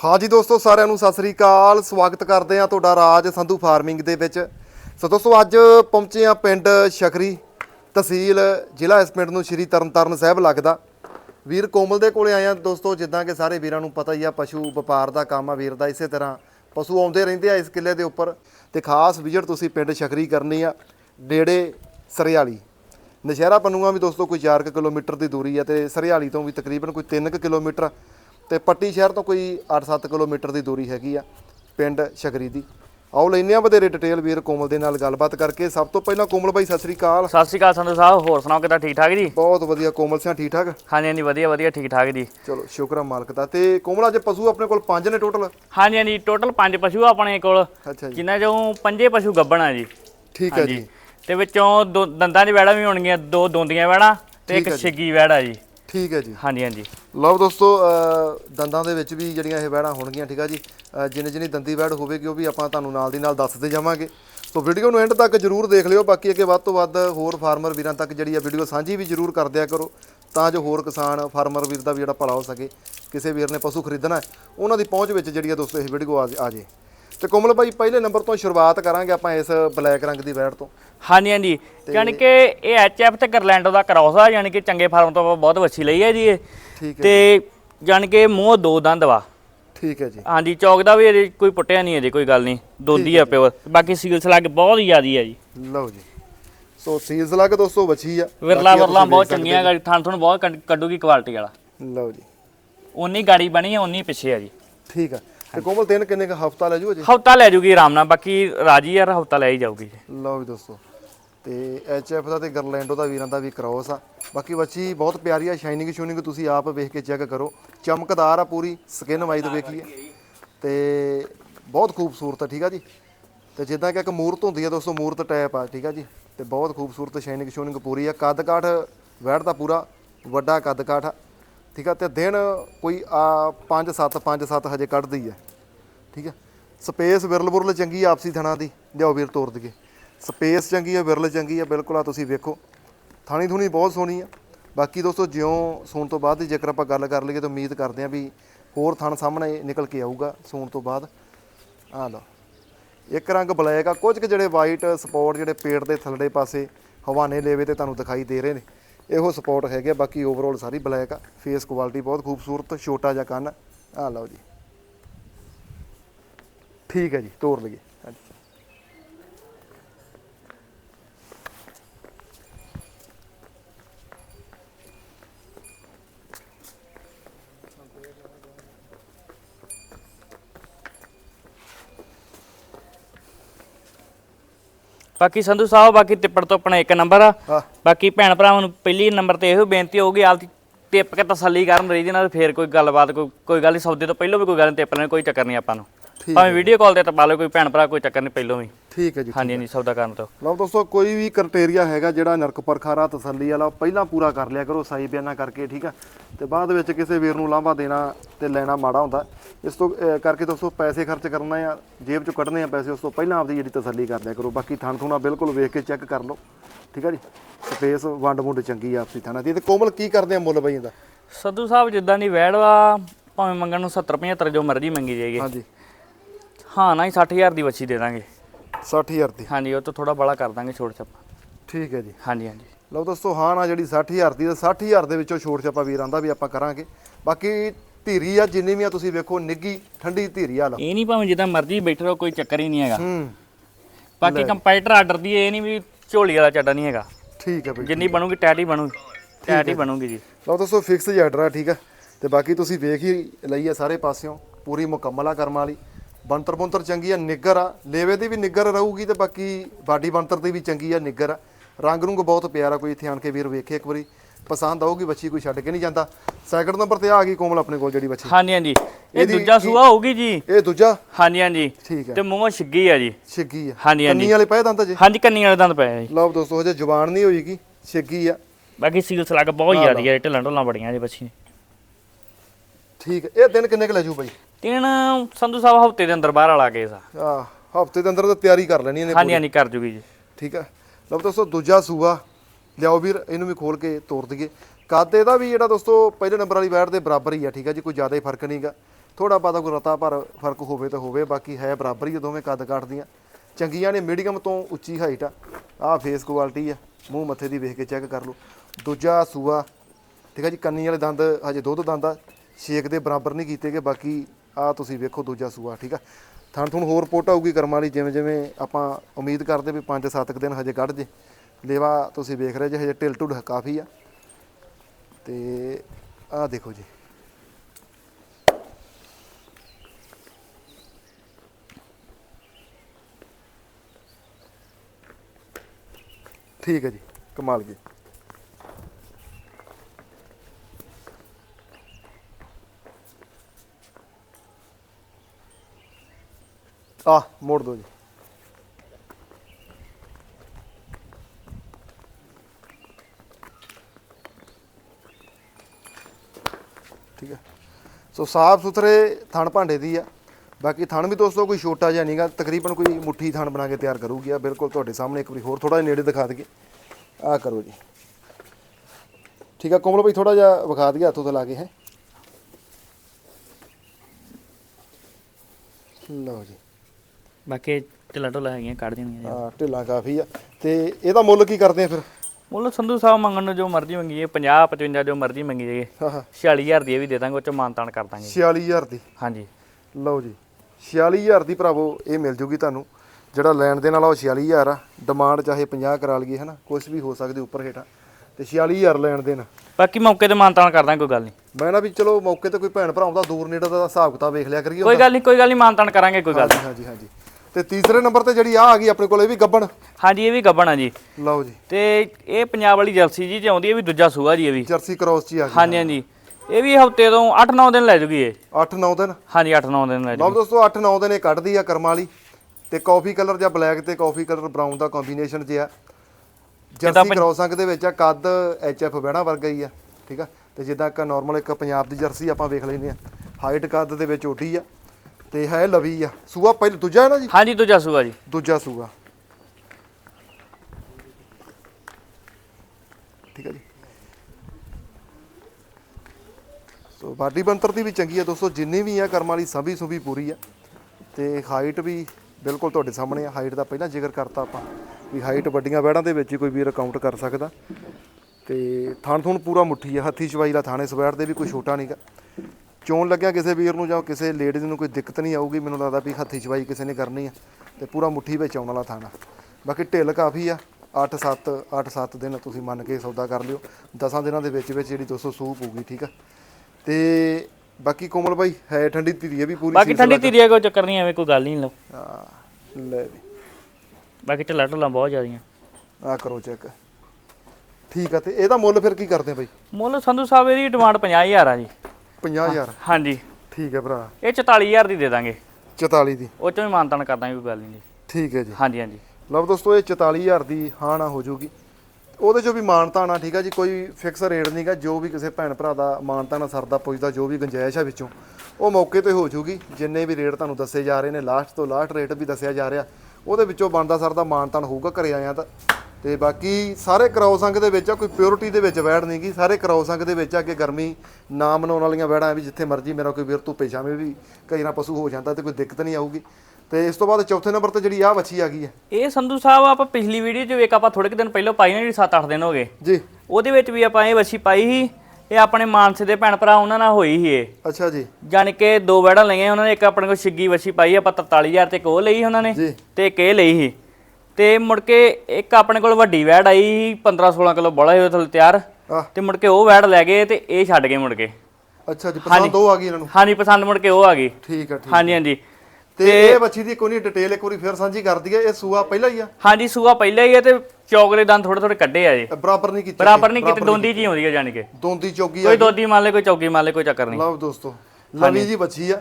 ਹਾਂਜੀ ਦੋਸਤੋ, ਸਾਰਿਆਂ ਨੂੰ ਸਤਿ ਸ੍ਰੀ ਅਕਾਲ। ਸਵਾਗਤ ਕਰਦੇ ਆ ਤੁਹਾਡਾ ਰਾਜ ਸੰਧੂ ਫਾਰਮਿੰਗ ਦੇ ਵਿੱਚ। ਸੋ ਦੋਸਤੋ, ਅੱਜ ਪਹੁੰਚੇ ਆ ਪਿੰਡ ਸ਼ਖਰੀ ਤਹਿਸੀਲ, ਜ਼ਿਲ੍ਹਾ ਇਸ ਪਿੰਡ ਨੂੰ ਸ਼੍ਰੀ ਤਰਨਤਾਰਨ ਸਾਹਿਬ ਲੱਗਦਾ। ਵੀਰ ਕੋਮਲ ਦੇ ਕੋਲੇ ਆਏ ਆ ਦੋਸਤੋ, ਜਿੱਦਾਂ ਕਿ ਸਾਰੇ ਵੀਰਾਂ ਨੂੰ ਪਤਾ ਹੀ ਆ, ਪਸ਼ੂ ਵਪਾਰ ਦਾ ਕੰਮ ਆ ਵੀਰ ਦਾ, ਇਸੇ ਤਰ੍ਹਾਂ ਪਸ਼ੂ ਆਉਂਦੇ ਰਹਿੰਦੇ ਆ ਇਸ ਕਿੱਲੇ ਦੇ ਉੱਪਰ। ਤੇ ਖਾਸ ਵਿਜ਼ਿਟ ਤੁਸੀਂ ਪਿੰਡ ਸ਼ਖਰੀ ਕਰਨੀ ਆ ਡੇੜੇ ਸਰਿਆਲੀ। ਨਸ਼ਹਿਰਾ ਪੰਨੂਆ ਵੀ ਦੋਸਤੋ, ਕੋਈ 4 ਕੁ ਕਿਲੋਮੀਟਰ ਦੀ ਦੂਰੀ ਆ ਤੇ ਸਰਿਆਲੀ ਤੋਂ ਵੀ ਤਕਰੀਬਨ ਕੋਈ 3 ਕੁ ਕਿਲੋਮੀਟਰ ਤੇ ਪੱਟੀ ਸ਼ਹਿਰ ਤੋਂ ਕੋਈ 8-7 ਕਿਲੋਮੀਟਰ ਦੀ ਦੂਰੀ ਹੈਗੀ ਆ ਪਿੰਡ ਸ਼ਗਰੀ ਦੀ। ਆਓ ਲੈਨੇ ਆ ਵਧੇਰੇ ਡਿਟੇਲ ਵੀਰ ਕੋਮਲ ਦੇ ਨਾਲ ਗੱਲਬਾਤ ਕਰਕੇ। ਸਭ ਤੋਂ ਪਹਿਲਾਂ ਕੋਮਲ ਬਾਈ ਸਤਿ ਸ੍ਰੀ ਅਕਾਲ। ਸਤਿ ਸ਼੍ਰੀ ਅਕਾਲ ਸੰਧੂ ਸਾਹਿਬ ਹੋਰ ਸੁਣਾਓ ਕਿਦਾਂ ਠੀਕ ਠਾਕ ਜੀ? ਬਹੁਤ ਵਧੀਆ ਕੋਮਲ ਸਿੰਘ ਠੀਕ ਠਾਕ? ਹਾਂਜੀ ਹਾਂਜੀ ਵਧੀਆ ਵਧੀਆ ਠੀਕ ਠਾਕ ਜੀ। ਚਲੋ ਸ਼ੁਕਰ ਆ ਮਾਲਕ ਦਾ। ਤੇ ਕੋਮਲ ਅੱਜ ਪਸ਼ੂ ਆਪਣੇ ਕੋਲ ਪੰਜ ਨੇ ਟੋਟਲ ਹਾਂਜੀ ਹਾਂਜੀ ਟੋਟਲ 5 ਪਸ਼ੂ ਆ ਆਪਣੇ ਕੋਲ। ਅੱਛਾ ਜੀ। ਜਿਨ੍ਹਾਂ ਚੋਂ ਪੰਜੇ ਪਸ਼ੂ ਗੱਬਣ ਆ ਜੀ। ਠੀਕ ਹੈ ਜੀ। ਤੇ ਵਿੱਚੋਂ ਦੰਦਾਂ ਦੀ ਵੈੜਾ ਵੀ ਹੋਣਗੀਆਂ ਦੋ ਦੋਂਦੀਆਂ ਵੈੜਾ ਤੇ ਇੱਕ। ਛਿੱਗੀ ਵੈੜਾ ਜੀ। ਠੀਕ ਹੈ ਜੀ। ਹਾਂਜੀ ਹਾਂਜੀ। ਲਓ ਦੋਸਤੋ ਦੰਦਾਂ ਦੇ ਵਿੱਚ ਵੀ ਜਿਹੜੀਆਂ ਇਹ ਵੈੜਾਂ ਹੋਣਗੀਆਂ, ਠੀਕ ਆ ਜੀ? ਅਹ, ਜਿੰਨੇ ਜਿੰਨੀ ਦੰਦੀ ਵੈੜ ਹੋਵੇਗੀ, ਉਹ ਵੀ ਆਪਾਂ ਤੁਹਾਨੂੰ ਨਾਲ ਦੀ ਨਾਲ ਦੱਸਦੇ ਜਾਵਾਂਗੇ। ਸੋ ਵੀਡੀਓ ਨੂੰ ਐਂਡ ਤੱਕ ਜਰੂਰ ਦੇਖ ਲਿਓ। ਬਾਕੀ ਅੱਗੇ ਵੱਧ ਤੋਂ ਵੱਧ ਹੋਰ ਫਾਰਮਰ ਵੀਰਾਂ ਤੱਕ ਜਿਹੜੀ ਆ ਵੀਡੀਓ ਸਾਂਝੀ ਵੀ ਜਰੂਰ ਕਰ ਦਿਆ ਕਰੋ, ਤਾਂ ਜੋ ਹੋਰ ਕਿਸਾਨ ਫਾਰਮਰ ਵੀਰ ਦਾ ਵੀ ਜਿਹੜਾ ਭਲਾ ਹੋ ਸਕੇ। ਕਿਸੇ ਵੀਰ ਨੇ ਪਸ਼ੂ ਖਰੀਦਣਾ ਉਹਨਾਂ ਦੀ ਪਹੁੰਚ ਵਿੱਚ ਜਿਹੜੀ ਆ ਦੋਸਤੋ ਇਹ ਵੀਡੀਓ ਆ ਆ ਜੇ ਤੇ ਕੋਮਲ ਭਾਈ ਪਹਿਲੇ ਨੰਬਰ ਤੋਂ ਸ਼ੁਰੂਆਤ ਕਰਾਂਗੇ ਆਪਾਂ ਇਸ ਬਲੈਕ ਰੰਗ ਦੀ ਵੈੜ ਤੋਂ। ਹਾਂਜੀ ਹਾਂਜੀ। ਯਾਨੀ ਕਿ ਇਹ ਐਚਐਫ ਤੇ ਗਰਲੈਂਡੋ ਦਾ ਕ੍ਰਾਸ ਆ ਯਾਨੀ ਕਿ ਚੰਗੇ ਫਾਰਮ ਤੋਂ ਬਹੁਤ ਵੱਛੀ ਲਈ ਹੈ ਜੀ ਇਹ। ਠੀਕ ਹੈ ਤੇ ਯਾਨੀ ਕਿ ਮੂੰਹ ਦੋ ਦੰਦ ਵਾ। ਠੀਕ ਹੈ ਜੀ। ਹਾਂਜੀ ਚੌਕ ਦਾ ਵੀ ਇਹਦੇ ਕੋਈ ਪੁੱਟਿਆ ਨਹੀਂ ਅਜੇ ਕੋਈ ਗੱਲ ਨਹੀਂ। ਦੋਦੀ ਆ ਪਿਓ ਬਾਕੀ ਸੀਲਸ ਲੱਗ ਬਹੁਤ ਹੀ ਜ਼ਿਆਦੀ ਆ ਜੀ। ਲਓ ਜੀ। ਸੋ ਸੀਜ਼ ਲੱਗ ਦੋਸਤੋ ਬੱਚੀ ਆ। ਵਿਰਲਾ ਵਿਰਲਾ ਬਹੁਤ ਚੰਗੀਆਂ ਗਾੜੀ ਥਣ ਥਣ ਬਹੁਤ ਕੱਢ- ਕੱਢੂਗੀ ਕੁਆਲਿਟੀ ਵਾਲਾ। ਲਓ ਜੀ। ਉਨੀ ਗਾੜੀ ਬਣੀ ਆ ਉਨੀ ਪਿੱਛੇ ਆ ਜੀ। ਠੀਕ ਆ। ਤੇ ਕੋਮਲ ਤਿੰਨ ਕਿੰਨੇ ਕ ਹਫਤਾ ਲੈ ਜੂ? ਅਜੇ ਹਫਤਾ ਲੈ ਜੂਗੀ ਆਰਾਮ ਨਾਲ ਬਾਕੀ ਰਾਜੀ ਯਾਰ ਹਫਤਾ ਲੈ ਹੀ ਜਾਊਗੀ ਜੀ। ਲਓ ਵੀ ਦੋਸਤੋ ਤੇ ਐਫ ਦਾ ਤੇ ਗਰਲੈਂਡੋ ਦਾ ਵੀਰਾਂ ਦਾ ਵੀ ਕ੍ਰੋਸ ਆ। ਬਾਕੀ ਬੱਚੀ ਬਹੁਤ ਪਿਆਰੀ ਆ ਸ਼ਾਈਨਿੰਗ ਸ਼ੂਨਿੰਗ ਤੁਸੀਂ ਆਪ ਵੇਖ ਕੇ ਚੈੱਕ ਕਰੋ। ਚਮਕਦਾਰ ਆ ਪੂਰੀ ਸਕਿਨ ਵਾਈਜ਼ ਵੇਖੀਏ ਤੇ ਬਹੁਤ ਖੂਬਸੂਰਤ ਆ ਠੀਕ ਆ ਜੀ? ਤੇ ਜਿੱਦਾਂ ਕਿ ਇੱਕ ਮੂਰਤ ਹੁੰਦੀ ਆ ਦੋਸਤੋ ਮੂਰਤ ਟਾਈਪ ਆ ਠੀਕ ਆ ਜੀ? ਤੇ ਬਹੁਤ ਖੂਬਸੂਰਤ ਸ਼ਾਈਨਿੰਗ ਸ਼ੂਨਿੰਗ ਪੂਰੀ ਆ। ਕੱਦ ਕਾਠ ਵੈੜ ਦਾ ਪੂਰਾ ਵੱਡਾ ਕੱਦ ਕਾਠ ਆ। ਠੀਕ ਆ? ਤੇ ਦਿਨ ਕੋਈ ਆ 5 7 5 7 ਹਜੇ ਕੱਢਦੀ ਹੈ। ਠੀਕ ਆ? ਸਪੇਸ ਵਿਰਲ ਬੁਰਲ ਚੰਗੀ ਆਪਸੀ ਥਣਾ ਦੀ। ਲਿਆਓ ਵੀਰ ਤੋੜ ਦਈਏ। ਸਪੇਸ ਚੰਗੀ ਆ, ਵਿਰਲ ਚੰਗੀ ਆ, ਬਿਲਕੁਲ ਆ ਤੁਸੀਂ ਵੇਖੋ। ਥਾਣੀ ਥੁਣੀ ਬਹੁਤ ਸੋਹਣੀ ਆ। ਬਾਕੀ ਦੋਸਤੋ, ਜਿਉਂ ਸੌਣ ਤੋਂ ਬਾਅਦ ਦੀ ਜੇਕਰ ਆਪਾਂ ਗੱਲ ਕਰ ਲਈਏ ਤਾਂ ਉਮੀਦ ਕਰਦੇ ਆ ਵੀ ਹੋਰ ਥਣ ਸਾਹਮਣੇ ਨਿਕਲ ਕੇ ਆਊਗਾ ਸੌਣ ਤੋਂ ਬਾਅਦ। ਆ ਲਓ। ਇੱਕ ਰੰਗ ਬਲੈਕ ਆ। ਕੁਝ ਕੁ ਜਿਹੜੇ ਵਾਈਟ ਸਪੌਟ ਜਿਹੜੇ ਪੇਟ ਦੇ ਥੱਲੜੇ ਪਾਸੇ ਹਵਾਨੇ ਲੇਵੇ ਤੇ ਤੁਹਾਨੂੰ ਦਿਖਾਈ ਦੇ ਰਹੇ ਨੇ। ਇਹੋ ਸਪੌਟ ਹੈਗੇ ਆ, ਬਾਕੀ ਓਵਰਆਲ ਸਾਰੀ ਬਲੈਕ ਆ। ਫੇਸ ਕੁਆਲਿਟੀ ਬਹੁਤ ਖੂਬਸੂਰਤ ਛੋਟਾ ਜਿਹਾ ਕੰਨ ਆ। ਲਓ ਜੀ। ਠੀਕ ਹੈ ਜੀ ਤੋਰ ਲਈਏ ਹਾਂਜੀ ਬਾਕੀ ਸੰਧੂ ਸਾਹਿਬ ਬਾਕੀ ਤਿੱਪੜ ਤੋਂ ਆਪਣਾ ਇੱਕ ਨੰਬਰ ਆ। ਹਾਂ। ਬਾਕੀ ਭੈਣ ਭਰਾਵਾਂ ਨੂੰ ਪਹਿਲੀ ਨੰਬਰ ਤੇ ਇਹੋ ਬੇਨਤੀ ਹੋਊਗੀ ਆਲਤੀ ਟਿੱਪ ਕੇ ਤਸੱਲੀ ਕਰਨ ਰਹੀ ਜੀ ਨਾਲ ਫੇਰ ਕੋਈ ਗੱਲਬਾਤ ਕੋਈ ਕੋਈ ਗੱਲ ਨਹੀਂ ਸੌਦੇ ਤੋਂ ਪਹਿਲਾਂ ਵੀ ਕੋਈ ਗੱਲ ਨਹੀਂ ਟਿੱਪ ਲੈਣ ਕੋਈ ਚੱਕਰ ਨਹੀਂ ਆਪਾਂ ਨੂੰ। ਭਾਵੇਂ ਵੀਡੀਓ ਕਾਲ ਤੇ ਤਪਾ ਲਓ ਕੋਈ ਭੈਣ ਭਰਾ ਕੋਈ ਚੱਕਰ ਨਹੀਂ ਪਹਿਲਾਂ ਵੀ। ਠੀਕ ਹੈ ਜੀ ਹਾਂਜੀ ਹਾਂਜੀ ਸੌਦਾ ਕਰਨ ਤੋਂ। ਲਓ ਦੋਸਤੋ ਕੋਈ ਵੀ ਕ੍ਰਾਈਟੇਰੀਆ ਹੈਗਾ ਜਿਹੜਾ ਨਰਕ ਪਰਖਾਰਾ ਤਸੱਲੀ ਵਾਲਾ ਪਹਿਲਾਂ ਪੂਰਾ ਕਰ ਲਿਆ ਕਰੋ ਸਾਈ ਬਿਆਨਾ ਕਰਕੇ ਠੀਕ ਆ ਤੇ ਬਾਅਦ ਵਿੱਚ ਕਿਸੇ ਵੀਰ ਨੂੰ ਲਾਂਭਾ ਦੇਣਾ ਤੇ ਲੈਣਾ ਮਾੜਾ ਹੁੰਦਾ। ਇਸ ਤੋਂ ਅਹ, ਕਰਕੇ ਦੋਸਤੋ ਪੈਸੇ ਖਰਚ ਕਰਨਾ ਆ ਜੇਬ ਚੋਂ ਕੱਢਣੇ ਆ ਪੈਸੇ ਉਸ ਤੋਂ ਪਹਿਲਾਂ ਆਪਦੀ ਜਿਹੜੀ ਤਸੱਲੀ ਕਰ ਲਿਆ ਕਰੋ। ਬਾਕੀ ਥਣ ਥੁਣਾ ਬਿਲਕੁਲ ਵੇਖ ਕੇ ਚੈੱਕ ਕਰ ਲਓ ਠੀਕ ਆ ਜੀ? ਸਪੇਸ ਵੰਡ ਮੁੰਡ ਚੰਗੀ ਆ ਆਪਸੀ ਥਾਣਾ ਦੀ ਤੇ ਕੋਮਲ ਕੀ ਕਰਦੇ ਆ ਮੁੱਲ ਬਈ ਇਹਦਾ ਸੰਧੂ ਸਾਹਿਬ ਜਿੱਦਾਂ ਦੀ ਵੈੜ ਵਾ ਭਾਵੇਂ ਮੰਗਣ ਨੂੰ 70 75 ਜੋ ਮਰਜ਼ੀ ਮੰਗੀ ਜਾਏਗੀ ਹਾਂਜੀ। ਹਾਂ ਨਾ ਹੀ 60000 ਦੀ ਵੱਛੀ ਦੇ ਦਾਂਗੇ। 60000 ਦੀ? ਹਾਂਜੀ ਉਹ ਤੋਂ ਥੋੜਾ ਬੜਾ ਕਰ ਦਾਂਗੇ ਛੋੜ ਛੱਪਾ। ਠੀਕ ਹੈ ਜੀ। ਹਾਂਜੀ ਹਾਂਜੀ। ਲਓ ਦੋਸਤੋ ਹਾਂ ਨਾ ਜਿਹੜੀ 60000 ਦੀ ਤੇ 60000 ਦੇ ਵਿੱਚੋਂ ਛੋਟ ਛਾਪਾ ਵੀਰਾਂ ਦਾ ਵੀ ਆਪਾਂ ਕਰਾਂਗੇ। ਬਾਕੀ ਧੀਰੀ ਆ ਜਿੰਨੀ ਵੀ ਆ ਤੁਸੀਂ ਵੇਖੋ ਨਿੱਗੀ ਠੰਡੀ ਧੀਰੀ ਆ ਲਓ। ਇਹ ਨਹੀਂ ਭਾਵੇਂ ਜਿੱਦਾਂ ਮਰਜ਼ੀ ਬੈਠੇ ਰਹੋ ਕੋਈ ਚੱਕਰ ਹੀ ਨਹੀਂ ਹੈਗਾ। ਹੂੰ। ਬਾਕੀ ਕੰਪਾਈਟਰ ਆਰਡਰ ਦੀ ਇਹ ਨਹੀਂ ਵੀ ਝੋਲੀ ਵਾਲਾ ਚੱਡਾ ਨਹੀਂ ਹੈਗਾ। ਠੀਕ ਹੈ ਬਈ। ਜਿੰਨੀ ਬਣੂਗੀ ਟੈਟ ਹੀ ਬਣੂਗੀ ਟੈਟ ਹੀ ਬਣੂਗੀ ਜੀ। ਲਓ ਦੋਸਤੋ ਫਿਕਸ ਹੀ ਆਰਡਰ ਆ ਠੀਕ ਆ ਤੇ ਬਾਕੀ ਤੁਸੀਂ ਵੇਖ ਹੀ ਲਈ ਆ ਸਾਰੇ ਪਾਸਿਓਂ ਪੂਰੀ ਮੁਕੰਮਲ ਆ ਕਰਮ ਵਾਲੀ। ਬੰਤਰ ਬੰਤਰ ਚੰਗੀ ਆ ਨਿੱਗਰ ਆ। ਲੇਵੇ ਦੀ ਵੀ ਨਿੱਗਰ ਰਹੂਗੀ ਤੇ ਬਾਕੀ ਬਾਡੀ ਬੰਤਰ ਦੀ ਵੀ ਚੰਗੀ ਆ ਨਿੱਗਰ ਆ। ਰੰਗ ਰੁੰਗ ਬਹੁਤ ਪਿਆਰਾ ਕੋਈ ਇੱਥੇ ਆਣ ਕੇ ਵੀਰ ਵੇਖੇ ਇੱਕ ਵਾਰੀ। ਪਸੰਦ ਆਊਗੀ ਬੱਚੀ ਕੋਈ ਛੱਡ ਕੇ ਨਹੀਂ ਜਾਂਦਾ। ਸੈਕਿੰਡ ਨੰਬਰ ਤੇ ਆ ਗਈ ਕੋਮਲ ਆਪਣੇ ਕੋਲ ਜਿਹੜੀ ਬੱਚੀ ਹਾਂਜੀ ਹਾਂਜੀ। ਇਹ ਇਹਦੀ ਦੂਜਾ ਸੂਆ ਹੋਊਗੀ ਜੀ। ਇਹ ਦੂਜਾ? ਹਾਂਜੀ ਹਾਂਜੀ। ਠੀਕ ਹੈ ਤੇ ਮੂੰਹੋਂ ਛਿੱਗੀ ਆ ਜੀ। ਛਿੱਗੀ ਆ। ਹਾਂਜੀ ਹਾਂਜੀ। ਕੰਨੀ ਵਾਲੇ ਪਏ ਦੰਦ ਜੇ ਹਾਂਜੀ ਕੰਨੀ ਵਾਲੇ ਦੰਦ ਪਏ ਆ ਜੀ। ਲਓ ਦੋਸਤੋ ਹਜੇ ਜ਼ੁਬਾਨ ਨਹੀਂ ਹੋਈਗੀ ਛਿੱਗੀ ਆ। ਬਾਕੀ ਸੀਲਸ ਲੱਗ ਬਹੁਤ ਜ਼ਿਆਦੀ ਆ ਢਿੱਲਾਂ ਢੋਲਾਂ ਬੜੀਆਂ ਜੀ ਬੱਚੀ ਨੇ ਠੀਕ ਹੈ ਇਹ ਦਿਨ ਕਿੰਨੇ ਕੁ ਲੈ ਜੂ ਬਾਈ? ਤਿੰਨ ਸੰਧੂ ਸਾਹਿਬ ਹਫ਼ਤੇ ਦੇ ਅੰਦਰ ਬਾਹਰ ਵਾਲਾ ਕੇਸ ਆ। ਆ ਹਫ਼ਤੇ ਦੇ ਅੰਦਰ ਤਾਂ ਤਿਆਰੀ ਕਰ ਲੈਣੀ ਇਹਨੇ ਹਾਂਜੀ ਹਾਂਜੀ ਕਰ ਜੂਗੀ ਜੀ। ਠੀਕ ਹੈ। ਲਓ ਦੋਸਤੋ ਦੂਜਾ ਸੂਆ। ਲਿਆਓ ਵੀਰ ਇਹਨੂੰ ਵੀ ਖੋਲ ਕੇ ਤੋੜ ਦਈਏ। ਕੱਦ ਇਹਦਾ ਵੀ ਜਿਹੜਾ ਦੋਸਤੋ ਪਹਿਲੇ ਨੰਬਰ ਵਾਲੀ ਬੈਟ ਦੇ ਬਰਾਬਰ ਹੀ ਆ ਠੀਕ ਹੈ ਜੀ ਕੋਈ ਜ਼ਿਆਦਾ ਹੀ ਫ਼ਰਕ ਨਹੀਂਗਾ। ਥੋੜਾ ਬਹੁਤਾ ਕੋਈ ਰਤਾ ਪਰ ਫ਼ਰਕ ਹੋਵੇ ਤਾਂ ਹੋਵੇ ਬਾਕੀ ਹੈ ਬਰਾਬਰ ਹੀ ਆ ਦੋਵੇਂ ਕੱਦ ਕਾਠਦੀਆਂ ਚੰਗੀਆਂ ਨੇ ਮੀਡੀਅਮ ਤੋਂ ਉੱਚੀ ਹਾਈਟ ਆ। ਆਹ ਫੇਸ ਕੁਆਲਿਟੀ ਆ। ਮੂੰਹ ਮੱਥੇ ਦੀ ਵੇਖ ਕੇ ਚੈੱਕ ਕਰ ਲਓ। ਦੂਜਾ ਸੂਆ ਠੀਕ ਆ ਜੀ ਕੰਨੀ ਵਾਲੇ ਦੰਦ ਹਜੇ ਦੁੱਧ ਦੰਦ ਆ। ਛੇਕ ਦੇ ਬਰਾਬਰ ਨਹੀਂ ਕੀਤੇਗੇ ਬਾਕੀ ਆ ਤੁਸੀਂ ਵੇਖੋ ਦੂਜਾ ਸੂਆ, ਠੀਕ ਆ? ਥਣ ਥੁਣ ਹੋਰ ਰਿਪੋਰਟ ਆਊਗੀ ਕਰਮਾਂ ਵਾਲੀ, ਜਿਵੇਂ ਜਿਵੇਂ ਆਪਾਂ ਉਮੀਦ ਕਰਦੇ ਵੀ 5-7 ਦਿਨ ਹਜੇ ਕੱਢ ਜੇ। ਲੇਵਾ ਤੁਸੀਂ ਵੇਖ ਰਹੇ ਜੇ, ਹਜੇ ਢਿਲ ਢੁੱਡ ਕਾਫੀ ਆ। ਤੇ ਆਹ ਦੇਖੋ ਜੀ। ਠੀਕ ਹੈ ਜੀ, ਕਮਾਲ ਜੀ। ਆ, ਮੋੜ ਦੋ ਜੀ। ਠੀਕ ਹੈ ਸੋ ਸਾਫ਼ ਸੁਥਰੇ ਥਣ ਭਾਂਡੇ ਦੀ ਆ। ਬਾਕੀ ਥਣ ਵੀ ਦੋਸਤੋ ਕੋਈ ਛੋਟਾ ਜਿਹਾ ਨਹੀਂਗਾ ਤਕਰੀਬਨ ਕੋਈ ਮੁੱਠੀ ਥਣ ਬਣਾ ਕੇ ਤਿਆਰ ਕਰੂਗੀ ਆ। ਬਿਲਕੁਲ ਤੁਹਾਡੇ ਸਾਹਮਣੇ ਇੱਕ ਵਾਰੀ ਹੋਰ ਥੋੜਾ ਜਿਹਾ ਨੇੜੇ ਦਿਖਾ ਦਈਏ। ਆ ਕਰੋ ਜੀ। ਠੀਕ ਆ, ਕੋਮਲ ਭਾਈ ਥੋੜਾ ਜਿਹਾ ਵਿਖਾ ਦਈਏ, ਹੱਥੋਂ ਤੇ ਲਾ ਕੇ, ਹੈ ਲਓ ਜੀ ਬਾਕੀ ਢਿੱਲਾ ਢੋਲਾ ਹੈਗੀਆਂ ਕੱਢ ਦੇਣੀਆਂ ਜੀ। ਆ ਢਿੱਲਾ ਕਾਫੀ ਆ। ਤੇ ਇਹਦਾ ਮੁੱਲ ਕੀ ਕਰਦੇ ਆ ਫਿਰ? ਮੁੱਲ ਸੰਧੂ ਸਾਹਿਬ ਮੰਗਣ ਨੂੰ ਜੋ ਮਰਜ਼ੀ ਮੰਗੀਏ 50 55 ਜੋ ਮਰਜ਼ੀ ਮੰਗੀ ਜਾਈਏ ਹਾਂ ਹਾਂ। 46000 ਦੀ ਇਹ ਵੀ ਦੇ ਦਾਂਗੇ ਉਹ ਚ ਮਾਨਤਾਨ ਕਰ ਦਾਂਗੇ 46000 ਦੀ? ਹਾਂਜੀ। ਲਓ ਜੀ 46000 ਦੀ ਭਰਾਵੋ ਇਹ ਮਿਲ ਜੂਗੀ ਤੁਹਾਨੂੰ। ਜਿਹੜਾ ਲੈਣ ਦੇਣ ਵਾਲਾ ਉਹ 46000 ਆ। ਡਿਮਾਂਡ ਚਾਹੇ 50 ਕਰਾ ਲਈਏ ਹਨਾ? ਕੁਝ ਵੀ ਹੋ ਸਕਦੀ ਉੱਪਰ ਹੇਠਾਂ। ਤੇ 46000 ਲੈਣ ਦੇਣ। ਬਾਕੀ ਮੌਕੇ ਤੇ ਮਾਨਤਾਨ ਕਰ ਦਾਂਗੇ ਕੋਈ ਗੱਲ ਨਹੀਂ। ਮੈਂ ਨਾ ਵੀ ਚਲੋ ਮੌਕੇ ਤੇ ਕੋਈ ਭੈਣ ਭਰਾ ਆਉਂਦਾ ਦੂਰ ਨੇੜੇ ਦਾ ਹਿਸਾਬ ਕਿਤਾਬ ਵੇਖ ਲਿਆ ਕਰੀਏ ਕੋਈ ਗੱਲ ਨਹੀਂ ਕੋਈ ਗੱਲ ਨਹੀਂ ਮਾਨਤਾਨ ਕਰਾਂਗੇ ਕੋਈ ਗੱਲ ਹਾਂਜੀ ਹਾਂਜੀ ਹਾਂਜੀ। ਤੇ ਤੀਸਰੇ ਨੰਬਰ ਤੇ ਜਿਹੜੀ ਆ ਆ ਗਈ ਆਪਣੇ ਕੋਲ ਇਹ ਵੀ ਗੱਬਣ। ਹਾਂਜੀ ਇਹ ਵੀ ਗੱਬਣ ਆ ਜੀ। ਲਓ ਜੀ। ਤੇ ਇਹ ਪੰਜਾਬ ਵਾਲੀ ਜਰਸੀ ਜੀ ਚ ਆਉਂਦੀ ਹੈ ਵੀ ਦੂਜਾ ਸੂਆ ਜੀ ਇਹ ਵੀ। ਜਰਸੀ ਕ੍ਰੋਸ ਚ ਹੀ ਆ ਗਈ। ਹਾਂਜੀ ਹਾਂਜੀ। ਇਹ ਵੀ ਹਫ਼ਤੇ ਤੋਂ 8-9 ਦਿਨ ਲੈ ਜੂਗੀ ਇਹ। 8-9 ਦਿਨ? ਹਾਂਜੀ 8-9 ਦਿਨ ਲੈ ਲਓ ਜੂਗੀ। ਦੋਸਤੋ 8-9 ਦਿਨ ਇਹ ਕੱਢਦੀ ਆ ਕਰਮਾਂ ਵਾਲੀ। ਤੇ ਕਾਫੀ ਕਲਰ ਜਾਂ ਬਲੈਕ ਤੇ ਕਾਫੀ ਕਲਰ ਬਰਾਊਨ ਦਾ ਕੰਬੀਨੇਸ਼ਨ ਚ ਆ ਜਰਸੀ ਕ੍ਰੋਸ ਦੇ ਵਿੱਚ ਆ ਕੱਦ ਐਚਐਫ ਬਹਿਣਾ ਵਰਗਾ ਹੀ ਆ ਠੀਕ ਆ? ਤੇ ਜਿੱਦਾਂ ਇੱਕ ਨਾਰਮਲ ਇੱਕ ਪੰਜਾਬ ਦੀ ਜਰਸੀ ਆਪਾਂ ਵੇਖ ਲੈਂਦੇ ਆ। ਹਾਈਟ ਕੱਦ ਦੇ ਵਿੱਚ ਓਡੀ ਆ। ਤੇ ਹੈ ਲਵੀ ਆ। ਸੂਆ ਪਹਿਲ ਦੂਜਾ ਹੈ ਨਾ ਜੀ? ਹਾਂਜੀ ਦੂਜਾ ਸੂਆ ਜੀ। ਦੂਜਾ ਸੂਆ। ਠੀਕ ਹੈ ਜੀ। ਸੋ ਬਾਡੀ ਬੰਤਰ ਦੀ ਵੀ ਚੰਗੀ ਆ ਦੋਸਤੋ ਜਿੰਨੀ ਵੀ ਆ ਕਰਮ ਵਾਲੀ ਸਭੀ ਸੁਭੀ ਪੂਰੀ ਆ। ਤੇ ਹਾਈਟ ਵੀ ਬਿਲਕੁਲ ਤੁਹਾਡੇ ਸਾਹਮਣੇ ਆ। ਹਾਈਟ ਦਾ ਪਹਿਲਾਂ ਜ਼ਿਕਰ ਕਰਤਾ ਆਪਾਂ ਵੀ ਹਾਈਟ ਵੱਡੀਆਂ ਵੈੜਾਂ ਦੇ ਵਿੱਚ ਹੀ ਕੋਈ ਵੀਰ ਕਾਊਂਟ ਕਰ ਸਕਦਾ। ਤੇ ਥਣ ਥੁਣ ਪੂਰਾ ਮੁੱਠੀ ਆ। ਹੱਥੀ ਚਵਾਈ ਦਾ ਥਾਣੇ ਸਵੈੜ ਦੇ ਵੀ ਕੋਈ ਛੋਟਾ ਨਹੀਂਗਾ ਚੋਣ ਲੱਗਿਆ ਕਿਸੇ ਵੀਰ ਨੂੰ ਜਾਂ ਕਿਸੇ ਲੇਡੀਜ਼ ਨੂੰ ਕੋਈ ਦਿੱਕਤ ਨਹੀਂ ਆਊਗੀ ਮੈਨੂੰ ਲੱਗਦਾ ਵੀ ਹੱਥੀ ਚਵਾਈ ਕਿਸੇ ਨੇ ਕਰਨੀ ਆ ਤੇ ਪੂਰਾ ਮੁੱਠੀ ਵਿੱਚ ਆਉਣ ਵਾਲਾ ਥਾਣਾ। ਬਾਕੀ ਢਿੱਲ ਕਾਫੀ ਆ 8-7 8-7 ਦਿਨ ਤੁਸੀਂ ਮੰਨ ਕੇ ਸੌਦਾ ਕਰ ਲਿਓ 10 ਦਿਨਾਂ ਦੇ ਵਿੱਚ ਵਿੱਚ ਜਿਹੜੀ 200 ਸੂਪ ਹੋਊਗੀ ਠੀਕ ਆ? ਤੇ ਬਾਕੀ ਕੋਮਲ ਬਾਈ ਹੈ ਠੰਡੀ ਧੀਰੀ ਵੀ ਪੂਰੀ ਬਾਕੀ ਠੰਡੀ ਧੀਰੀ ਕੋਈ ਚੱਕਰ ਨਹੀਂ ਐਵੇਂ ਕੋਈ ਗੱਲ ਨਹੀਂ ਲਓ। ਹਾਂ, ਲੈ ਵੀ। ਬਾਕੀ ਢਿੱਲਾ ਢੋਲਾ ਬਹੁਤ ਜ਼ਿਆਦੀਆਂ। ਆ ਕਰੋ ਚੈੱਕ। ਠੀਕ ਆ ਤੇ ਇਹਦਾ ਮੁੱਲ ਫਿਰ ਕੀ ਕਰਦੇ ਆ ਬਾਈ? ਮੁੱਲ ਸੰਧੂ ਸਾਹਿਬ ਇਹਦੀ ਡਿਮਾਂਡ 50000 ਆ ਜੀ। 50000 ਹਾਂਜੀ। ਠੀਕ ਹੈ ਭਰਾ। ਇਹ 44000 ਦੀ ਦੇ ਦਾਂਗੇ। 44 ਦੀ। ਉਹ ਚੋਂ ਵੀ ਮਾਨਤਾਨ ਕਰ ਦਾਂਗੇ ਕੋਈ ਗੱਲ ਨਹੀਂ ਜੀ। ਠੀਕ ਹੈ ਜੀ। ਹਾਂਜੀ ਹਾਂਜੀ। ਲਓ ਦੋਸਤੋ ਇਹ 44000 ਦੀ ਹਾਂ ਨਾ ਹੋ ਜਾਊਗੀ ਉਹਦੇ ਚੋਂ ਵੀ ਮਾਨਤਾ ਨਾ ਠੀਕ ਆ ਜੀ ਕੋਈ ਫਿਕਸ ਰੇਟ ਨਹੀਂਗਾ ਜੋ ਵੀ ਕਿਸੇ ਭੈਣ ਭਰਾ ਦਾ ਮਾਨਤਾ ਨਾ ਸਰਦਾ ਪੁੱਜਦਾ ਜੋ ਵੀ ਗੁੰਜਾਇਸ਼ ਆ ਵਿੱਚੋਂ ਉਹ ਮੌਕੇ ਤੇ ਹੋ ਜਾਊਗੀ ਜਿੰਨੇ ਵੀ ਰੇਟ ਤੁਹਾਨੂੰ ਦੱਸੇ ਜਾ ਰਹੇ ਨੇ ਲਾਸਟ ਤੋਂ ਲਾਸਟ ਰੇਟ ਵੀ ਦੱਸਿਆ ਜਾ ਰਿਹਾ। ਉਹਦੇ ਵਿੱਚੋਂ ਬਣਦਾ ਸਰਦਾ ਮਾਨਤਾਨ ਹੋਊਗਾ ਘਰੇ ਆਇਆ ਤਾਂ। ਤੇ ਬਾਕੀ ਸਾਰੇ ਕ੍ਰੋਸ ਅੰਗ ਦੇ ਵਿੱਚ ਆ ਕੋਈ ਪਿਓਰਿਟੀ ਦੇ ਵਿੱਚ ਵੈੜ ਨਹੀਂਗੀ ਸਾਰੇ ਕ੍ਰੋਸ ਅੰਗ ਦੇ ਵਿੱਚ ਆ ਕਿ ਗਰਮੀ ਨਾ ਮਨਾਉਣ ਵਾਲੀਆਂ ਵੈੜਾਂ ਵੀ ਜਿੱਥੇ ਮਰਜ਼ੀ ਮੇਰਾ ਕੋਈ ਵੀਰ ਧੁੱਪੇ ਛਾਵੇਂ ਵੀ ਕਈ ਨਾ ਪਸ਼ੂ ਹੋ ਜਾਂਦਾ ਤੇ ਕੋਈ ਦਿੱਕਤ ਨਹੀਂ ਆਊਗੀ। ਤੇ ਇਸ ਤੋਂ ਬਾਅਦ ਚੌਥੇ ਨੰਬਰ ਤੇ ਜਿਹੜੀ ਆ ਵੱਛੀ ਆ ਗਈ ਹੈ ਇਹ ਸੰਧੂ ਸਾਹਿਬ ਆਪਾਂ ਪਿਛਲੀ ਵੀਡੀਓ 'ਚ ਵੇਖ ਆਪਾਂ ਥੋੜੇ ਕੁ ਦਿਨ ਪਹਿਲਾਂ ਪਾਈ ਨਾ ਜਿਹੜੀ 7-8 ਦਿਨ ਹੋ ਗਏ। ਜੀ। ਉਹਦੇ ਵਿੱਚ ਵੀ ਆਪਾਂ ਇਹ ਵੱਛੀ ਪਾਈ ਸੀ। ਇਹ ਆਪਣੇ ਮਾਨਸੇ ਦੇ ਭੈਣ ਭਰਾ ਉਹਨਾਂ ਨਾਲ ਹੋਈ ਸੀ ਇਹ। ਅੱਛਾ ਜੀ। ਜਾਣੀ ਕਿ ਦੋ ਵੈੜਾਂ ਲਈਆਂ ਉਹਨਾਂ ਨੇ ਇੱਕ ਆਪਣੇ ਕੋਲ ਛਿੱਗੀ ਵੱਛੀ ਪਾਈ ਆਪਾਂ 43000 ਤੇ ਇੱਕ ਉਹ ਲਈ ਉਹਨਾਂ ਨੇ। ਤੇ ਇੱਕ ਇਹ ਲਈ ਸੀ। ਤੇ ਮੁੜ ਕੇ ਇੱਕ ਆਪਣੇ ਕੋਲ ਵੱਡੀ ਵੈੜ ਆਈ 15 16 ਕਿਲੋ ਬੜਾ ਉਹ ਥੱਲੇ ਤਿਆਰ। ਆਹ। ਤੇ ਮੁੜ ਕੇ ਉਹ ਵੈੜ ਲੈ ਗਏ ਤੇ ਇਹ ਛੱਡ ਗਏ ਮੁੜ ਕੇ। ਅੱਛਾ ਜੀ ਪਸੰਦ ਉਹ ਆ ਗਈ ਇਹਨਾਂ ਨੂੰ? ਹਾਂਜੀ ਪਸੰਦ ਮੁੜ ਕੇ ਉਹ ਆ ਗਈ। ਠੀਕ ਆ ਠੀਕ ਹਾਂਜੀ ਹਾਂਜੀ। ਤੇ ਇਹ ਬੱਚੀ ਦੀ ਕੋਈ ਨਹੀਂ ਡਿਟੇਲ ਇੱਕ ਵਾਰੀ ਫੇਰ ਸਾਂਝੀ ਕਰ ਦਈਏ ਇਹ ਸੂਆ ਪਹਿਲਾਂ ਹੀ ਆ? ਹਾਂਜੀ ਸੂਆ ਪਹਿਲਾਂ ਹੀ ਹੈ ਤੇ ਚੌਗਰੇ ਦੰਦ ਥੋੜੇ ਥੋੜੇ ਕੱਢੇ ਆ ਜੀ ਇਹ। ਬਰਾਬਰ ਨਹੀਂ ਕੀਤੀ ਬਰਾਬਰ ਨਹੀਂ ਕਿਤੇ ਦੋਂਦੀ ਜੀ ਆਉਂਦੀ ਹੈ ਜਾਣੀ ਕਿ। ਦੋਂਦੀ ਚੌਗੀ ਆ ਕੋਈ ਦੋਦੀ ਮੰਨ ਲੈ ਕੋਈ ਚੌਗੀ ਮੰਨ ਲੈ ਕੋਈ ਚੱਕਰ ਨਹੀਂ। ਲਓ ਦੋਸਤੋ ਲਵੀ ਜੀ ਬੱਚੀ ਆ।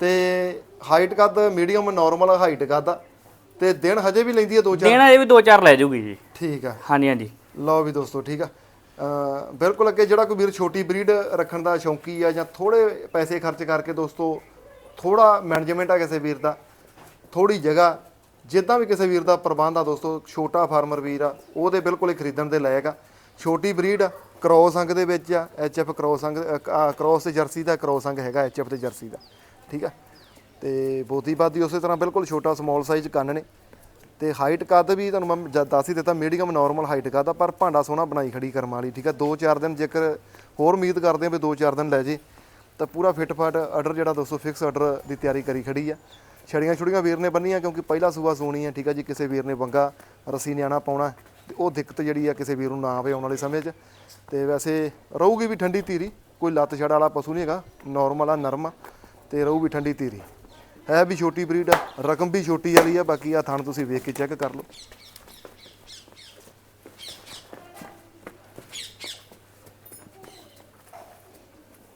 ਤੇ ਹਾਈਟ ਕੱਦ ਮੀਡੀਅਮ ਨਾਰਮਲ ਹਾਈਟ ਕੱਦ ਆ। ਤੇ ਦਿਨ ਹਜੇ ਵੀ ਲੈਂਦੀ ਆ ਦੋ ਚਾਰ? ਦੇਣਾ ਇਹ ਵੀ ਦੋ ਚਾਰ ਲੈ ਜਾਊਗੀ ਜੀ। ਠੀਕ ਆ। ਹਾਂਜੀ ਹਾਂਜੀ। ਲਓ ਵੀ ਦੋਸਤੋ ਠੀਕ ਆ। ਬਿਲਕੁਲ ਅੱਗੇ ਜਿਹੜਾ ਕੋਈ ਵੀਰ ਛੋਟੀ ਬਰੀਡ ਰੱਖਣ ਦਾ ਸ਼ੌਂਕੀ ਆ ਜਾਂ ਥੋੜੇ ਪੈਸੇ ਖਰਚ ਕਰਕੇ ਦੋਸਤੋ ਥੋੜਾ ਮੈਨੇਜਮੈਂਟ ਆ ਕਿਸੇ ਵੀਰ ਦਾ ਥੋੜੀ ਜਗ੍ਹਾ ਜਿੱਦਾਂ ਵੀ ਕਿਸੇ ਵੀਰ ਦਾ ਪ੍ਰਬੰਧ ਆ ਦੋਸਤੋ ਛੋਟਾ ਫਾਰਮਰ ਵੀਰ ਆ ਉਹਦੇ ਬਿਲਕੁਲ ਹੀ ਖਰੀਦਣ ਦੇ ਲਾਇਕ ਆ। ਛੋਟੀ ਬਰੀਡ ਕ੍ਰੋਸ ਅੰਗ ਦੇ ਵਿੱਚ ਆ ਐਚਐਫ ਕ੍ਰੋਸ ਅੰਗ ਕ੍ਰੋਸ ਤੇ ਜਰਸੀ ਦਾ ਕ੍ਰੋਸ ਅੰਗ ਹੈਗਾ ਐਚਐਫ ਤੇ ਜਰਸੀ ਦਾ ਠੀਕ ਆ। ਤੇ ਬੋਦੀਬਾਦੀ ਉਸੇ ਤਰ੍ਹਾਂ ਬਿਲਕੁਲ ਛੋਟਾ ਸਮਾਲ ਸਾਈਜ਼ ਕੰਨ ਨੇ। ਤੇ ਹਾਈਟ ਕੱਦ ਵੀ ਤੁਹਾਨੂੰ ਮੈਂ ਜ- ਦੱਸ ਹੀ ਦਿੱਤਾ ਮੀਡੀਅਮ ਨਾਰਮਲ ਹਾਈਟ ਕੱਦ ਆ, ਪਰ ਭਾਂਡਾ ਸੋਹਣਾ ਬਣਾਈ ਖੜੀ ਕਰਮ ਵਾਲੀ, ਠੀਕ ਆ? 2-4 ਦਿਨ ਜੇਕਰ ਹੋਰ ਉਮੀਦ ਕਰਦੇ ਆ ਵੀ 2-4 ਦਿਨ ਲੈ ਜੇ, ਤਾਂ ਪੂਰਾ ਫਿੱਟ ਫਾਟ ਆਰਡਰ ਜਿਹੜਾ ਦੋਸਤੋ ਫਿਕਸ ਆਰਡਰ ਦੀ ਤਿਆਰੀ ਕਰੀ ਖੜੀ ਆ। ਛੜੀਆਂ ਛੁੜੀਆਂ ਵੀਰ ਨੇ ਬੰਨੀਆਂ, ਕਿਉਂਕਿ ਪਹਿਲਾ ਸੂਆ ਸੋਣੀ ਆ, ਠੀਕ ਆ ਜੀ? ਕਿਸੇ ਵੀਰ ਨੇ ਬੰਗਾ ਰਸੀ ਨਿਆਣਾ ਪਾਉਣਾ, ਤੇ ਉਹ ਦਿੱਕਤ ਜਿਹੜੀ ਆ ਕਿਸੇ ਵੀਰ ਨੂੰ ਨਾ ਆਵੇ ਆਉਣ ਵਾਲੇ ਸਮੇਂ 'ਚ। ਤੇ ਵੈਸੇ ਰਹੂਗੀ ਵੀ ਠੰਡੀ ਧੀਰੀ, ਕੋਈ ਲੱਤ ਛੜ ਵਾਲਾ ਪਸ਼ੂ ਨਹੀਂ ਹੈਗਾ ਨਾਰਮਲ ਆ, ਨਰਮ ਆ, ਤੇ ਰਹੂ ਵੀ ਠੰਡੀ ਧੀਰੀ। ਹੈ ਵੀ ਛੋਟੀ ਬਰੀਡ ਆ ਰਕਮ ਵੀ ਛੋਟੀ ਵਾਲੀ ਆ ਬਾਕੀ ਆ ਥਣ ਤੁਸੀਂ ਵੇਖ ਕੇ ਚੈੱਕ ਕਰ ਲਓ।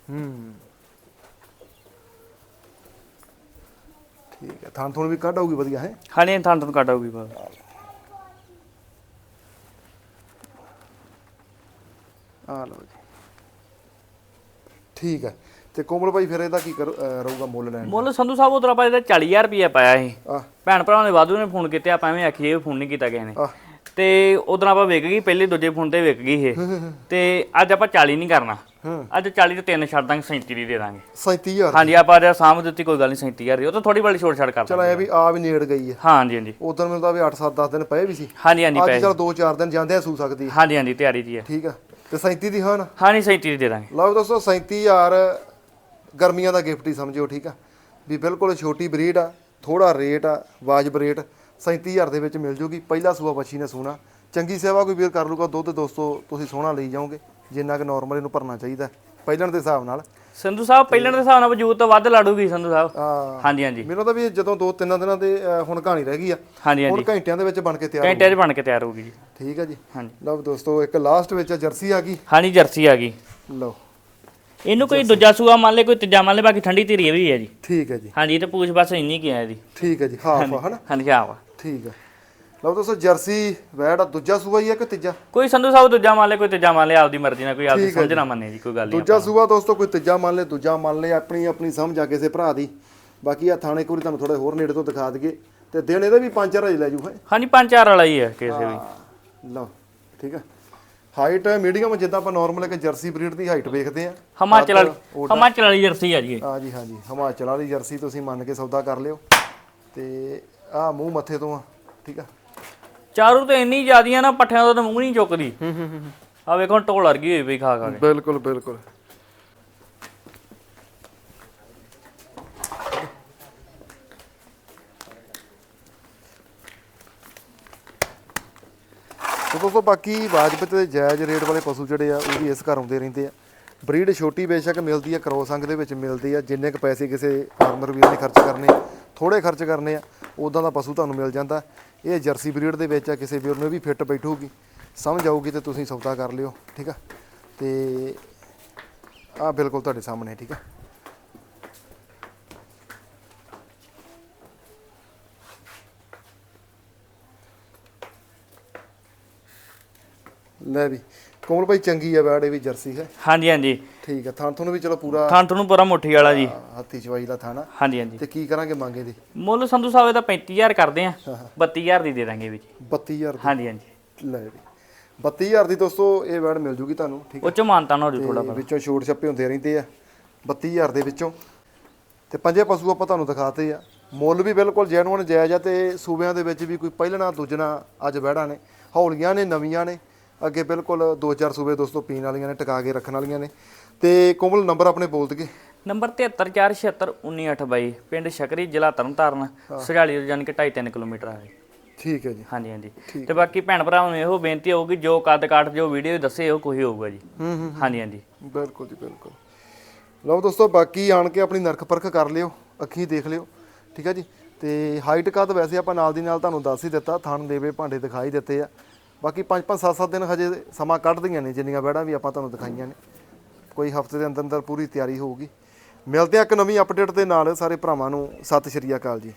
ਹੂੰ। ਠੀਕ ਹੈ ਥਣ ਥਣ ਵੀ ਕੱਢ ਆਊਗੀ ਵਧੀਆ ਹੈ? ਹਾਂਜੀ ਇਹ ਥਾਂ ਤੋਂ ਕੱਟ ਆਊਗੀ ਬਸ। ਆ ਲਓ ਜੀ। ਠੀਕ ਹੈ। ਤੇ ਕੋਮਲ ਭਾਈ ਫਿਰ ਇਹਦਾ ਕੀ ਕਰ ਅਹ ਰਹੂਗਾ ਮੁੱਲ ਲੈਣ ਮੁੱਲ ਸੰਧੂ ਸਾਹਿਬ ਉਧਰ ਆਪਾਂ ਇਹਦਾ 40000 ਰੁਪਏ ਪਾਇਆ ਸੀ। ਭੈਣ ਭਰਾਵਾਂ ਨੇ ਵਾਧੂ ਨੇ ਫੋਨ ਕੀਤੇ ਆਪਾਂ ਐਵੇਂ ਆਖੀਏ ਵੀ ਫੋਨ ਨਹੀਂ ਕੀਤਾ ਕਿਸੇ ਨੇ। ਤੇ ਉਧਰ ਆਪਾਂ ਵਿਕ ਗਈ ਪਹਿਲੇ ਦੂਜੇ ਫੋਨ ਤੇ ਵਿਕ ਗਈ ਇਹ। ਤੇ ਅੱਜ ਆਪਾਂ 40 ਨਹੀਂ ਕਰਨਾ। ਅੱਜ 40 ਤੋਂ ਤਿੰਨ ਛੱਡ ਦਾਂਗੇ 37 ਦੀ ਦੇ ਦਾਂਗੇ। 37000 ਹਾਂਜੀ ਆਪਾਂ ਅੱਜ ਸਾਂਭ ਦਿੱਤੀ ਕੋਈ ਗੱਲ ਨਹੀਂ 37000 ਦੀ। ਉਹ ਤਾਂ ਥੋੜੀ ਬੜੀ ਛੋਟ ਛੱਡ ਕਰ ਚਲ ਦਾਂਗੇ। ਵੀ ਆ ਵੀ ਨੇੜ ਗਈ ਹੈ। ਹਾਂਜੀ ਹਾਂਜੀ। ਉਦੋਂ ਮੈਨੂੰ ਤਾਂ ਵੀ 8-7 10 ਦਿਨ ਪਏ ਵੀ ਸੀ। ਹਾਂਜੀ ਹਾਂਜੀ ਅੱਜ ਪੈ ਚਲ 2-4 ਦਿਨ ਜਾਂਦੇ ਆ ਸੂ ਸਕਦੀ ਹੈ। ਹਾਂਜੀ ਹਾਂਜੀ ਤਿਆਰੀ ਦੀ ਹੈ। ਠੀਕ ਆ। ਤੇ 37 ਦੀ ਹਾਂ ਨਾ ਹਾਂਜੀ 37 ਦੀ ਦੇ ਦਾਂਗੇ। ਲਓ ਦੋਸਤੋ 37000 ਗਰਮੀਆਂ ਦਾ ਗਿਫਟ ਹੀ ਸਮਝਿਓ ਠੀਕ ਆ? ਵੀ ਬਿਲਕੁਲ ਛੋਟੀ ਬਰੀਡ ਆ ਥੋੜਾ ਰੇਟ ਆ ਵਾਜਬ ਰੇਟ 37000 ਦੇ ਵਿੱਚ ਮਿਲ ਜੂਗੀ। ਪਹਿਲਾ ਸੂਆ ਬੱਚੀ ਨੇ ਸੋਣਾ। ਚੰਗੀ ਸੇਵਾ ਕੋਈ ਵੀਰ ਕਰ ਲੂਗਾ ਦੁੱਧ ਦੋਸਤੋ ਤੁਸੀਂ ਸੋਹਣਾ ਲਈ ਜਾਓਗੇ। ਜਿੰਨਾ ਕਿ ਨਾਰਮਲ ਇਹਨੂੰ ਭਰਨਾ ਚਾਹੀਦਾ। ਪਹਿਲਣ ਦੇ ਹਿਸਾਬ ਨਾਲ। ਸੰਧੂ ਸਾਹਿਬ ਪਹਿਲਾਂ ਦੇ ਹਿਸਾਬ ਨਾਲ ਵਜੂਦ ਤੋਂ ਵੱਧ ਲੜੂਗੀ ਸੰਧੂ ਸਾਹਿਬ। ਆ ਹਾਂਜੀ ਹਾਂਜੀ। ਮੈਨੂੰ ਤਾਂ ਵੀ ਜਦੋਂ ਦੋ ਤਿੰਨ ਦਿਨਾਂ ਦੇ ਹੁਣ ਕਹਾਣੀ ਰਹਿ ਗਈ ਆ। ਹਾਂਜੀ ਹੁਣ ਹਾਂਜੀ ਘੰਟਿਆਂ ਦੇ ਵਿੱਚ ਬਣ ਕੇ ਤਿਆਰ ਹੋ ਘੰਟੇ 'ਚ ਬਣ ਕੇ ਤਿਆਰ ਹੋਊਗੀ ਜੀ। ਠੀਕ ਆ ਜੀ। ਹਾਂਜੀ। ਲਓ ਦੋਸਤੋ ਇੱਕ ਲਾਸਟ ਵਿੱਚ ਜਰਸੀ ਆ ਗਈ। ਹਾਂਜੀ ਜਰਸੀ ਆ ਗਈ। ਲਓ। ਇਹਨੂੰ ਕੋਈ ਦੂਜਾ ਸੂਆ ਮੰਨ ਲੈ ਕੋਈ ਤੀਜਾ ਮੰਨ ਲੈ ਬਾਕੀ ਠੰਡੀ ਧੀਰੀ ਇਹ ਵੀ ਹੈ ਜੀ। ਠੀਕ ਹੈ ਜੀ। ਹਾਂਜੀ ਇਹ ਤੇ ਪੂਛ ਬਸ ਇੰਨੀ ਕੀ ਹੈ ਇਹਦੀ। ਠੀਕ ਹੈ ਜੀ ਹਾਫ ਆ ਹਨਾ? ਹਾਂਜੀ ਆ। ਵਾ ਠੀਕ ਹੈ ਲਓ ਦੋਸਤੋ ਜਰਸੀ ਵੈੜ ਆ ਦੂਜਾ ਸੂਆ ਹੀ ਆ ਕਿ ਤੀਜਾ? ਕੋਈ ਸੰਧੂ ਸਾਹਿਬ ਦੂਜਾ ਮੰਨ ਲੈ ਕੋਈ ਤੀਜਾ ਮੰਨ ਲੈ ਆਪਦੀ ਮਰਜ਼ੀ ਨਾਲ ਕੋਈ ਆਪਦੀ ਹੈ ਸਮਝ ਨਾ ਮੰਨੇ ਜੀ ਕੋਈ ਗੱਲ ਨਹੀਂ ਦੂਜਾ ਸੂਆ ਦੋਸਤੋ ਕੋਈ ਤੀਜਾ ਮੰਨ ਲੈ ਦੂਜਾ ਮੰਨ ਲੈ ਆਪਣੀ ਆਪਣੀ ਸਮਝ ਆ ਕਿਸੇ ਭਰਾ ਦੀ। ਬਾਕੀ ਆ ਥਾਣੇ ਕੋਲ ਤੁਹਾਨੂੰ ਥੋੜੇ ਹੋਰ ਨੇੜੇ ਤੋਂ ਦਿਖਾ ਦਈਏ। ਤੇ ਦਿਨ ਇਹਦੇ ਵੀ ਪੰਜ ਚਾਰ ਹਜੇ ਲੈ ਜੂ ਹੈ? ਹਾਂਜੀ ਪੰਜ ਚਾਰ ਵਾਲਾ ਹੀ ਹੈ ਕਿਸੇ ਵੀ। ਲਓ ਠੀਕ ਹੈ ਹਾਈਟ ਮੀਡੀਅਮ ਜਿੱਦਾਂ ਆਪਾਂ ਨਾਰਮਲ ਇੱਕ ਜਰਸੀ ਬਰੀਡ ਦੀ ਹਾਈਟ ਵੇਖਦੇ ਆ। ਹਿਮਾਚਲ ਵਾਲੀ ਹਿਮਾਚਲ ਵਾਲੀ ਜਰਸੀ ਆ ਜੀ। ਆ ਜੀ ਹਾਂ ਜੀ ਹਿਮਾਚਲ ਵਾਲੀ ਜਰਸੀ ਤੁਸੀਂ ਮੰਨ ਕੇ ਸੌਦਾ ਕਰ ਲਿਓ। ਤੇ ਆ ਮੂੰਹ ਮੱਥੇ ਤੋਂ ਆ ਠੀਕ ਆ। ਚਾਰੂ ਤੇ ਇੰਨੀ ਜ਼ਿਆਦੀਆਂ ਨਾ ਪੱਠਿਆਂ ਤਾਂ ਮੂੰਹ ਨਹੀਂ ਚੁੱਕਦੀ। ਆ ਵੇਖੋ ਢੋਲ ਅਰਗੀ ਹੋਈ ਪਈ ਖਾ ਖਾ ਕੇ। ਬਿਲਕੁਲ ਬਿਲਕੁਲ। ਦੋਸਤੋ ਬਾਕੀ ਵਾਜਬ ਤੇ ਜਾਇਜ਼ ਰੇਟ ਵਾਲੇ ਪਸ਼ੂ ਜਿਹੜੇ ਆ ਉਹ ਵੀ ਇਸ ਘਰ ਆਉਂਦੇ ਰਹਿੰਦੇ ਆ। ਬਰੀਡ ਛੋਟੀ ਬੇਸ਼ੱਕ ਮਿਲਦੀ ਆ ਕਰੋਸ ਅੰਗ ਦੇ ਵਿੱਚ ਮਿਲਦੀ ਆ ਜਿੰਨੇ ਕੁ ਪੈਸੇ ਕਿਸੇ ਫਾਰਮਰ ਵੀਰ ਨੇ ਖਰਚ ਕਰਨੇ ਥੋੜੇ ਖਰਚ ਕਰਨੇ ਆ। ਉਦਾਂ ਦਾ ਪਸ਼ੂ ਤੁਹਾਨੂੰ ਮਿਲ ਜਾਂਦਾ। ਇਹ ਜਰਸੀ ਬਰੀਡ ਦੇ ਵਿੱਚ ਆ, ਕਿਸੇ ਵੀਰ ਨੂੰ ਵੀ ਫਿੱਟ ਬੈਠੂਗੀ। ਸਮਝ ਆਊਗੀ ਤੇ ਤੁਸੀਂ ਸੌਦਾ ਕਰ ਲਿਓ, ਠੀਕ ਆ? ਤੇ ਆ ਬਿਲਕੁਲ ਤੁਹਾਡੇ ਸਾਹਮਣੇ, ਠੀਕ ਆ? ਲੈ ਵੀ, ਕੋਮਲ ਭਾਈ ਚੰਗੀ ਆ ਬੈੜ ਇਹ ਵੀ ਜਰਸੀ ਹੈ। ਹਾਂਜੀ ਹਾਂਜੀ। ਠੀਕ ਆ ਥਾਂ ਤੁਹਾਨੂੰ ਵੀ ਚਲੋ ਪੂਰਾ ਥਾਂ ਤੁਹਾਨੂੰ ਪੂਰਾ ਮੁੱਠੀ ਵਾਲਾ ਜੀ। ਹੱਥੀ ਚਵਾਈ ਦਾ ਥਾਣਾ ਹਾਂਜੀ ਹਾਂਜੀ। ਤੇ ਕੀ ਕਰਾਂਗੇ ਮੰਗੇ ਦੀ ਮੁੱਲ ਸੰਧੂ ਸਾਹਿਬ ਇਹਦਾ 35000 ਕਰਦੇ ਆ 32000 ਦੀ ਦੇ ਦਾਂਗੇ ਵਿੱਚ। 32000 ਹਾਂਜੀ ਹਾਂਜੀ। ਦੀ ਲੈ ਵੀ। 32000 ਦੀ ਦੋਸਤੋ ਇਹ ਬੈੜ ਮਿਲ ਜੂਗੀ ਤੁਹਾਨੂੰ ਠੀਕ ਉਹ ਚ ਮਾਨਤਾ ਨਾ ਹੋ ਜੂ ਥੋੜਾ ਵਿੱਚੋਂ ਛੋਟ ਛੱਪੇ ਹੁੰਦੇ ਰਹਿੰਦੇ ਆ 32000 ਦੇ ਵਿੱਚੋਂ। ਤੇ ਪੰਜੇ ਪਸ਼ੂ ਆਪਾਂ ਤੁਹਾਨੂੰ ਦਿਖਾਤੇ ਆ। ਮੁੱਲ ਵੀ ਬਿਲਕੁਲ ਜੈਨੂਅਨ ਜਾਇਜ਼ ਆ ਤੇ ਸੂਬਿਆਂ ਦੇ ਵਿੱਚ ਵੀ ਕੋਈ ਪਹਿਲਣਾ ਦੂਜਣਾ ਅੱਜ ਬੈੜਾਂ ਨੇ। ਹੌਲੀਆਂ ਨੇ ਨਵੀਆਂ ਨੇ। ਅੱਗੇ ਬਿਲਕੁਲ ਦੋ ਚਾਰ ਸੂਬੇ ਦੋਸਤੋ ਪੀਣ ਵਾਲੀਆਂ ਨੇ ਟਿਕਾ ਕੇ ਰੱਖਣ ਵਾਲੀਆਂ ਨੇ। ਤੇ ਕੋਮਲ ਨੰਬਰ ਆਪਣੇ ਬੋਲ ਦਈਏ। ਨੰਬਰ 7346719822 ਪਿੰਡ ਸ਼ਕਰੀ ਜ਼ਿਲ੍ਹਾ ਤਰਨਤਾਰਨ ਸੁਝਾਲੀ ਤੋਂ ਜਾਨ ਕੇ 2.5 ਕਿਲੋਮੀਟਰ ਆ ਜੀ ਠੀਕ ਹੈ ਜੀ। ਹਾਂਜੀ ਹਾਂਜੀ। ਤੇ ਬਾਕੀ ਭੈਣ ਭਰਾਵਾਂ ਨੂੰ ਇਹੋ ਬੇਨਤੀ ਹੋਊਗੀ ਜੋ ਕੱਦ ਕਾਠ ਜੋ ਵੀਡੀਓ ਦੱਸੇ ਉਹ ਕੋਈ ਹੋਊਗਾ ਜੀ। ਹਾਂਜੀ ਹਾਂਜੀ। ਬਿਲਕੁਲ ਜੀ ਬਿਲਕੁਲ। ਲਓ ਦੋਸਤੋ ਬਾਕੀ ਆਣ ਕੇ ਆਪਣੀ ਨਰਖ ਪਰਖ ਕਰ ਲਿਓ ਅੱਖੀਂ ਦੇਖ ਲਿਓ ਠੀਕ ਹੈ ਜੀ? ਤੇ ਹਾਈਟ ਕੱਦ ਵੈਸੇ ਆਪਾਂ ਨਾਲ ਦੀ ਨਾਲ ਤੁਹਾਨੂੰ ਦੱਸ ਹੀ ਦਿੱਤਾ ਥਣ ਦੇਵੇ ਭਾਂਡੇ ਦਿਖਾਈ ਦਿੱਤੇ ਆ। ਬਾਕੀ 5-5 7-7 ਦਿਨ ਹਜੇ ਸਮਾਂ ਕੱਢਦੀਆਂ ਨੇ ਜਿੰਨੀਆਂ ਬੈੜਾਂ ਵੀ ਆਪਾਂ ਤੁਹਾਨੂੰ ਦਿਖਾਈਆਂ ਨੇ। ਕੋਈ ਹਫ਼ਤੇ ਦੇ ਅੰਦਰ ਅੰਦਰ ਪੂਰੀ ਤਿਆਰੀ ਹੋਊਗੀ। ਮਿਲਦੇ ਆ ਇੱਕ ਨਵੀਂ ਅਪਡੇਟ ਦੇ ਨਾਲ। ਸਾਰੇ ਭਰਾਵਾਂ ਨੂੰ ਸਤਿ ਸ਼੍ਰੀ ਅਕਾਲ ਜੀ।